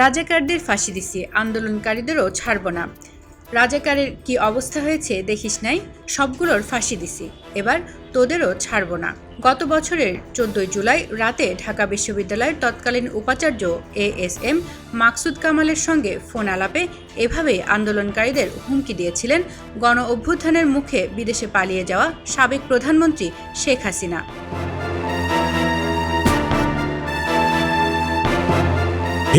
রাজাকারদের ফাঁসি দিছি, আন্দোলনকারীদেরও ছাড়ব না। রাজাকারের কি অবস্থা হয়েছে দেখিস নাই, সবগুলোর ফাঁসি দিছি, এবার তোদেরও ছাড়ব না। গত বছরের চোদ্দই জুলাই রাতে ঢাকা বিশ্ববিদ্যালয়ের তৎকালীন উপাচার্য এ এস এম মাকসুদ কামালের সঙ্গে ফোন আলাপে এভাবেই আন্দোলনকারীদের হুমকি দিয়েছিলেন গণ অভ্যুত্থানের মুখে বিদেশে পালিয়ে যাওয়া সাবেক প্রধানমন্ত্রী শেখ হাসিনা।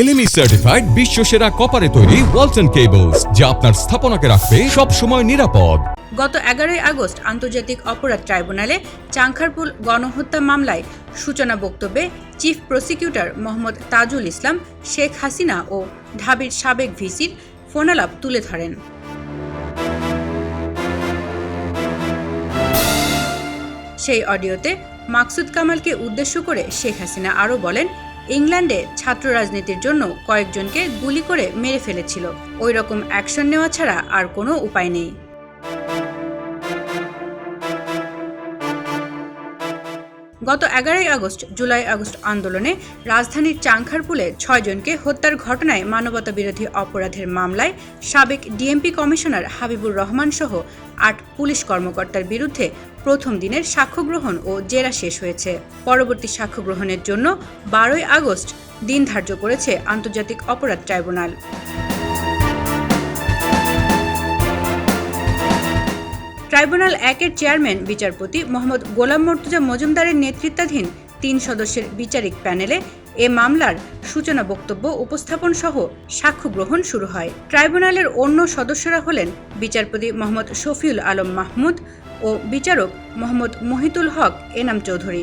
এলএমই সার্টিফাইড বিশ্ব সেরা কপারে তৈরি ওয়ালটন কেবলস যা আপনার স্থাপনাকে রাখবে সব সময় নিরাপদ। গত এগারোই আগস্ট আন্তর্জাতিক অপরাধ ট্রাইব্যুনালে চাংখারপুল গণহত্যা মামলায় সূচনা বক্তব্যে চিফ প্রসিকিউটর মোহাম্মদ তাজুল ইসলাম, শেখ হাসিনা ও ঢাবির সাবেক ভিসির ফোনালাপ তুলে ধরেন। সেই অডিওতে মাকসুদ কামালকে উদ্দেশ্য করে শেখ হাসিনা আরও বলেন ইংল্যান্ডে ছাত্র রাজনীতির জন্য কয়েকজনকে গুলি করে মেরে ফেলেছিল। ওই রকম অ্যাকশন নেওয়া ছাড়া আর কোনো উপায় নেই। গত এগারোই আগস্ট জুলাই আগস্ট আন্দোলনে রাজধানীর চাংখারপুলে ছয়জনকে হত্যার ঘটনায় মানবতা বিরোধী অপরাধের মামলায় সাবেক ডিএমপি কমিশনার হাবিবুর রহমান সহ আট পুলিশ কর্মকর্তার বিরুদ্ধে প্রথম দিনের সাক্ষ্য গ্রহণ ও জেরা শেষ হয়েছে। পরবর্তী সাক্ষ্য গ্রহণের জন্য বারোই আগস্ট দিন ধার্য করেছে আন্তর্জাতিক অপরাধ ট্রাইব্যুনাল। ট্রাইব্যুনাল একের চেয়ারম্যান, বিচারপতি মোহাম্মদ গোলাম মর্তুজা মজুমদারের নেতৃত্বাধীন তিন সদস্যের বিচারিক প্যানেলে এ মামলার সূচনা বক্তব্য উপস্থাপন সহ সাক্ষ্য গ্রহণ শুরু হয়। ট্রাইব্যুনালের অন্য সদস্যরা হলেন বিচারপতি মোহাম্মদ শফিউল আলম মাহমুদ ও বিচারক মোহাম্মদ মহিতুল হক এনাম চৌধুরী।